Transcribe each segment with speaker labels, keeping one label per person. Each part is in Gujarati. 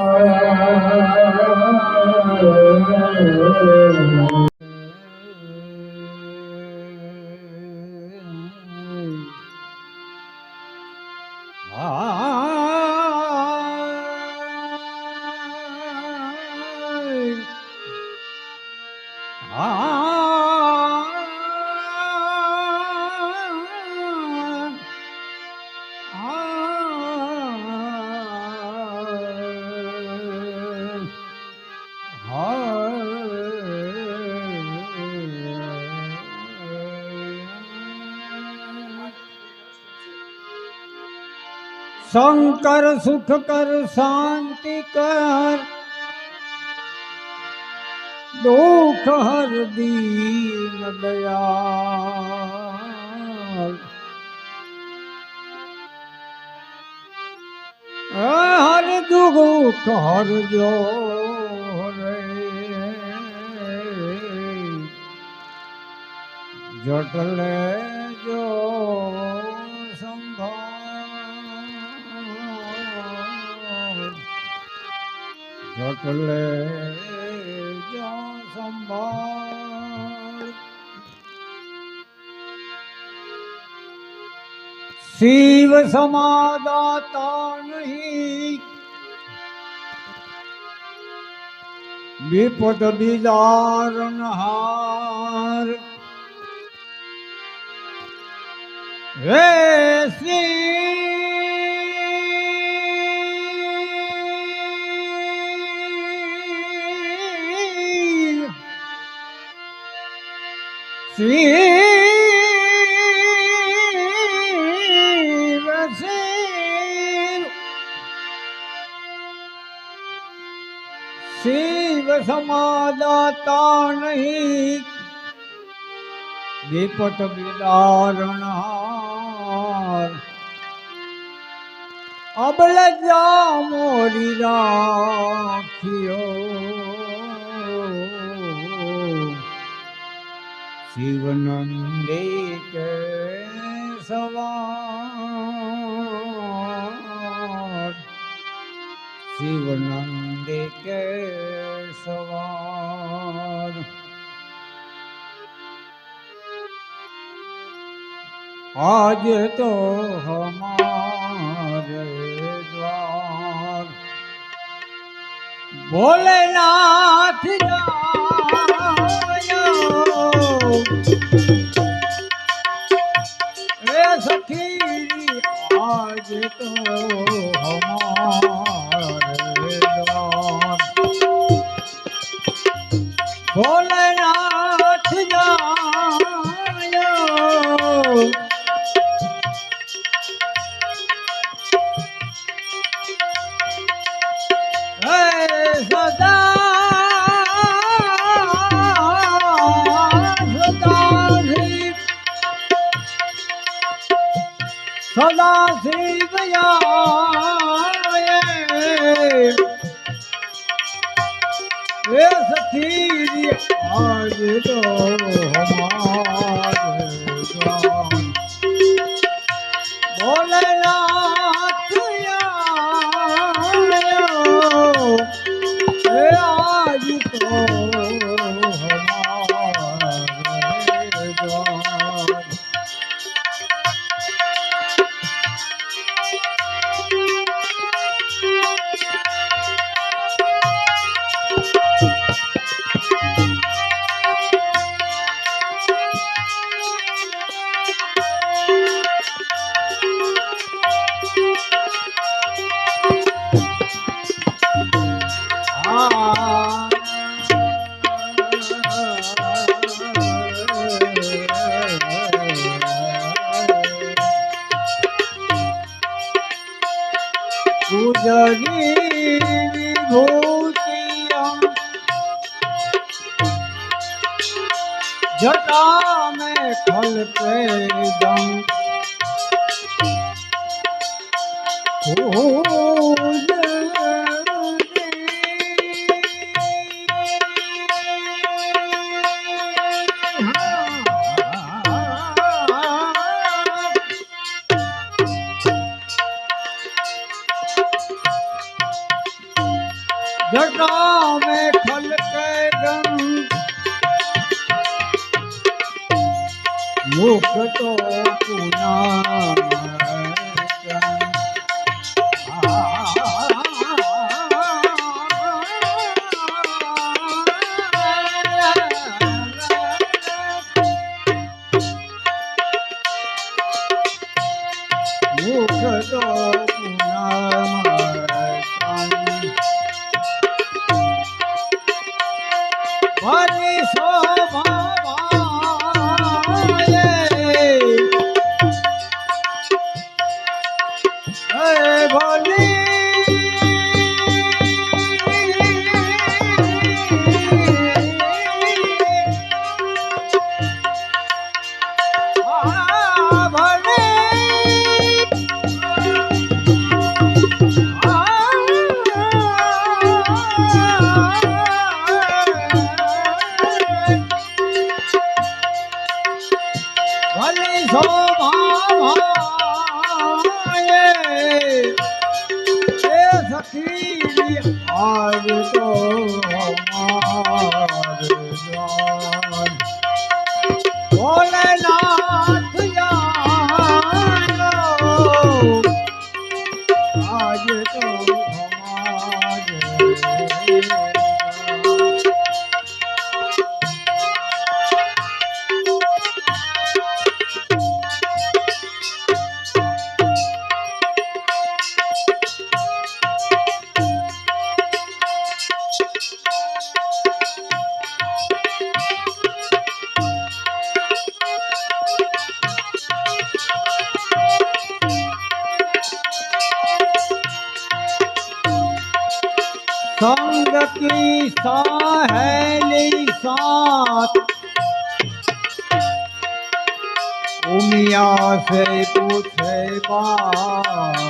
Speaker 1: Oh, શંકર સુખ કર શાંતિ કર. દુઃખ હર દીન દયાલ. હર દુઃખ હર જો જટલે જટલે જો સંભાળ. શિવ સમાદાતા નહીં વિપદ બિદારન હાર. હે શ્રી શિવ શિવ શિવ સમાદાતા નહીં વિપત બિદારણહાર અબલ જા મોરી રાખ્યો. શિવનંદી સવાર. શિવનંદી કે સવાર. આજ તો હમારે દ્વાર. ભોલેનાથ જાયો રે સખી આજ તો આજ તો पैदम મુક્તો પુના ભરી શોભા આજ તો संग की सहेली साथ उमिया से पूछे बात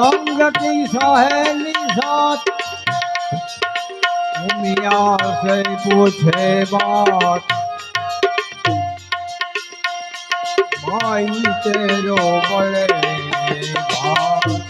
Speaker 1: સંગતી સહેલી સાથ ઉમિયા સે પૂછે વાત. માઈ તેરો બળે ભાવ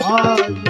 Speaker 1: ભોલેનાથ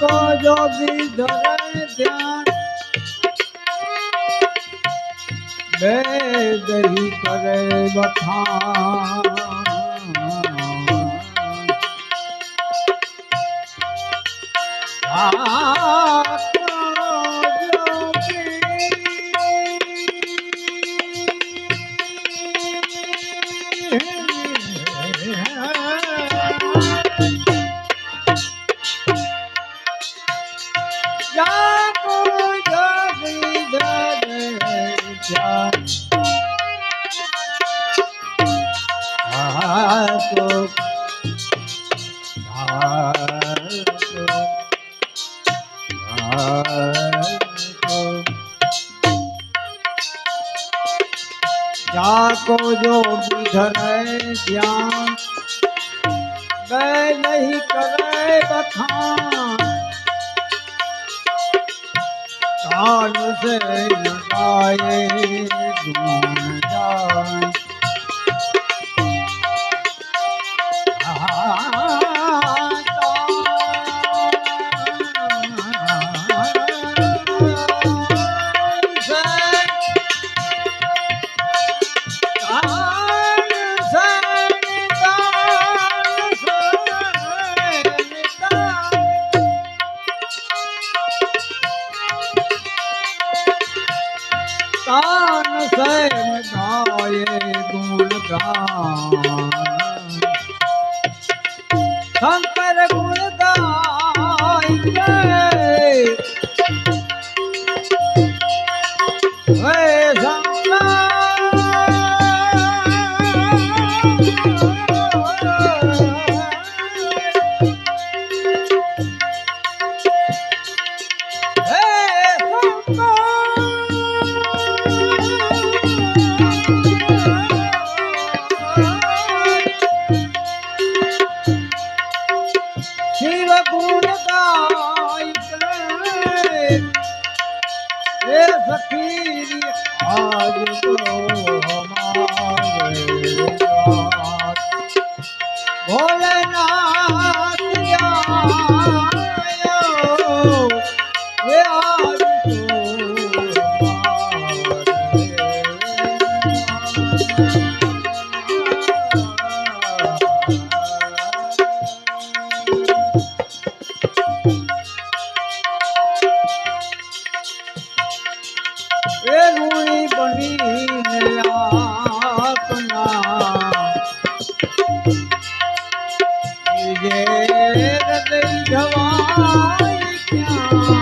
Speaker 1: તો જોગી ધરે ધ્યાન. બે દહી કરે બખા આ ગાય ગુણ શંકર ગુણ ગાય 笑一笑。